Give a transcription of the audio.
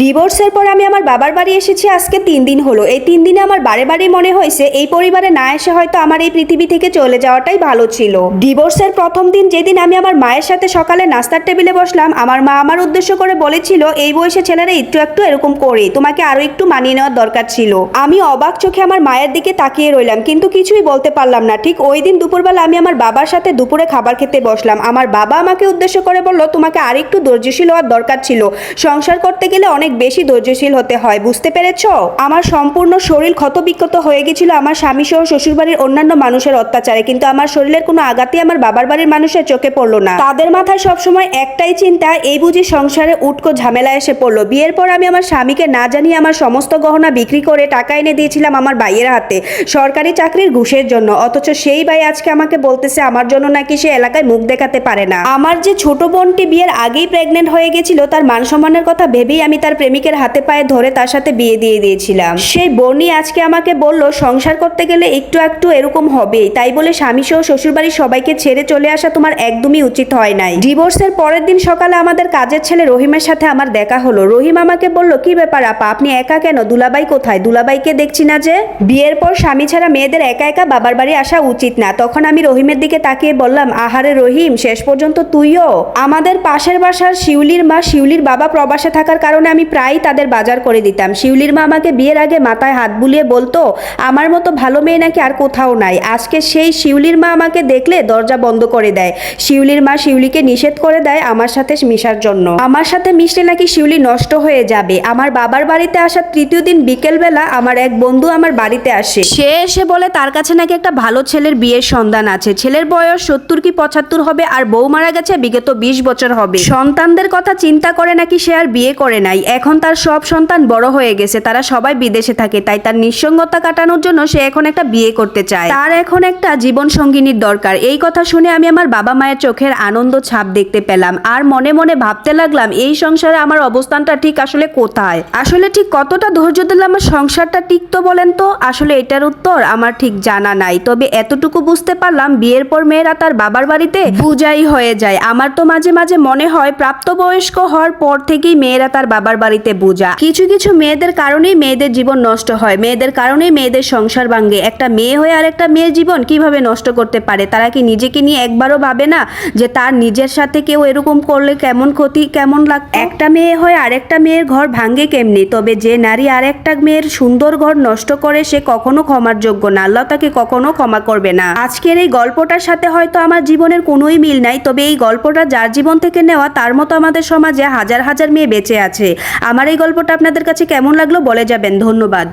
ডিভোর্সের পর আমি আমার বাবার বাড়ি এসেছি, আজকে তিন দিন হলো। এই তিন দিনে আমার বারে বারে মনে হয়েছে, এই পরিবারে না এসে হয়তো আমার এই পৃথিবী থেকে চলে যাওয়াটাই ভালো ছিল। ডিভোর্সের প্রথম দিন যেদিন আমি আমার মায়ের সাথে সকালে নাস্তার টেবিলে বসলাম, আমার মা আমার উদ্দেশ্য করে বলেছিল, এই বয়সে ছেলেরা একটু একটু এরকম করে তোমাকে আরও একটু মানিয়ে নেওয়ার দরকার ছিল। আমি অবাক চোখে আমার মায়ের দিকে তাকিয়ে রইলাম, কিন্তু কিছুই বলতে পারলাম না। ঠিক ওই দিন দুপুরবেলা আমি আমার বাবার সাথে দুপুরে খাবার খেতে বসলাম। আমার বাবা আমাকে উদ্দেশ্য করে বলল, তোমাকে আরেকটু ধৈর্যশীল হওয়ার দরকার ছিল। সংসার করতে গেলে অনেক বেশি ধৈর্যশীল হতে হয়, বুঝতে পেরেছ? আমার সম্পূর্ণ শরীর ক্ষতবিক্ষত হয়ে গেছিল, আমার স্বামী সহ শ্বশুরবাড়ির অন্যান্য মানুষের অত্যাচারে, কিন্তু আমার শরীরের কোনো আঘাতই আমার বাবার বাড়ির মানুষের চোখে পড়ল না। তাদের মাথায় সবসময় একটাই চিন্তা, এই বুঝি সংসারে উটকো ঝামেলা এসে পড়ল। বিয়ের পর আমি আমার স্বামীকে না জানিয়ে আমার সমস্ত গহনা বিক্রি করে টাকা এনে দিয়েছিলাম আমার ভাইয়ের হাতে, সরকারি চাকরির ঘুষের জন্য। অথচ সেই ভাই আজকে আমাকে বলতেছে, আমার জন্য নাকি সে এলাকায় মুখ দেখাতে পারে না। আমার যে ছোট বোনটি বিয়ের আগেই প্রেগনেন্ট হয়ে গেছিল, তার মান সম্মানের কথা ভেবেই আমি তার প্রেমিকের হাতে পায়ে ধরে তার সাথে বিয়ে দিয়ে দিয়েছিলাম। সেই বোনই আজকে আমাকে বলল, সংসার করতে গেলে একটু একটু এরকম হবেই। তাই বলে স্বামী সহ শ্বশুরবাড়ির সবাইকে ছেড়ে চলে আসা তোমার একদমই উচিত হয় নাই। ডিভোর্সের পরের দিন সকালে আমাদের কাজের ছেলে রহিমের সাথে আমার দেখা হলো। রহিম আমাকে বলল, কি ব্যাপার আপা? আপনি একা কেন? দুলাবাই কোথায়? দুলাবাইকে দেখছি না যে? বিয়ের পর স্বামী ছাড়া মেয়েদের একা একা বাবার বাড়ি আসা উচিত না। তখন আমি রহিমের দিকে তাকিয়ে বললাম, আহারে রহিম, শেষ পর্যন্ত তুইও? আমাদের পাশের বাসার শিউলির মা শিউলির বাবা প্রবাসে থাকার কারণে আমি প্রায়ই তাদের বাজার করে দিতাম। শিউলির মা আমাকে বিয়ের আগে মাথায় হাত বুলিয়ে বলতো, আমার মতো ভালো মেয়ে নাকি আর কোথাও নাই। আজকে সেই শিউলির মা আমাকে দেখলে দরজা বন্ধ করে দেয়। শিউলির মা শিউলিকে নিষেধ করে দেয় আমার সাথে মিশার জন্য। আমার সাথে মিশলে নাকি শিউলি নষ্ট হয়ে যাবে। আমার বাবার বাড়িতে আসার তৃতীয় দিন বিকেলবেলা আমার এক বন্ধু আমার বাড়িতে আসে। সে এসে বলে, তার কাছে নাকি একটা ভালো ছেলের বিয়ের সন্ধান আছে। ছেলের বয়স সত্তর কি পঁচাত্তর হবে আর বউ মারা গেছে বিগত বিশ বছর হবে। সন্তানদের কথা চিন্তা করে নাকি সে আর বিয়ে করে নাই। এখন তার সব সন্তান বড় হয়ে গেছে, তারা সবাই বিদেশে থাকে, তাই তার নিঃসঙ্গতা কাটানোর জন্য সে এখন একটা বিয়ে করতে চায়। তার এখন একটা জীবন সঙ্গিনীর দরকার। এই কথা শুনে আমি আমার বাবা মায়ের চোখের আনন্দ ছাপ দেখতে পেলাম, আর মনে মনে ভাবতে লাগলাম, এই সংসারে আমার অবস্থানটা ঠিক আসলে কোথায়? আসলে ঠিক কতটা ধৈর্য দিলে আমার সংসারটা টিকতো বলেন তো? আসলে এটার উত্তর আমার ঠিক জানা নাই, তবে এতটুকু বুঝতে পারলাম বিয়ের পর মেয়েরা তার বাবার বাড়িতে বুঝাই হয়ে যায়। আমার তো মাঝে মাঝে মনে হয় প্রাপ্তবয়স্ক হওয়ার পর থেকেই মেয়েরা তার বাবার বাড়িতে বোঝা। কিছু কিছু মেয়েদের কারণেই মেয়েদের জীবন নষ্ট হয়। মেয়েদের কারণেই মেয়েদের সংসার ভাঙ্গে একটা মেয়ে হয়ে আর একটা মেয়ের জীবন কীভাবে নষ্ট করতে পারে? তারা কি নিজেকে নিয়ে একবারও ভাবে না যে তার নিজের সাথে কেউ এরকম করলে কেমন ক্ষতি, কেমন লাগ? একটা মেয়ে হয়ে আরেকটা মেয়ের ঘর ভাঙ্গে কেমনি? তবে যে নারী আরেকটা মেয়ের সুন্দর ঘর নষ্ট করে, সে কখনো ক্ষমার যোগ্য না। আল্লাহ তাকে কখনো ক্ষমা করবে না। আজকের এই গল্পটার সাথে হয়তো আমার জীবনের কোনোই মিল নাই, তবে এই গল্পটা যার জীবন থেকে নেওয়া, তার মতো আমাদের সমাজে হাজার হাজার মেয়ে বেঁচে আছে। আমার এই গল্পটা আপনাদের কাছে কেমন লাগল বলে যাবেন ধন্যবাদ।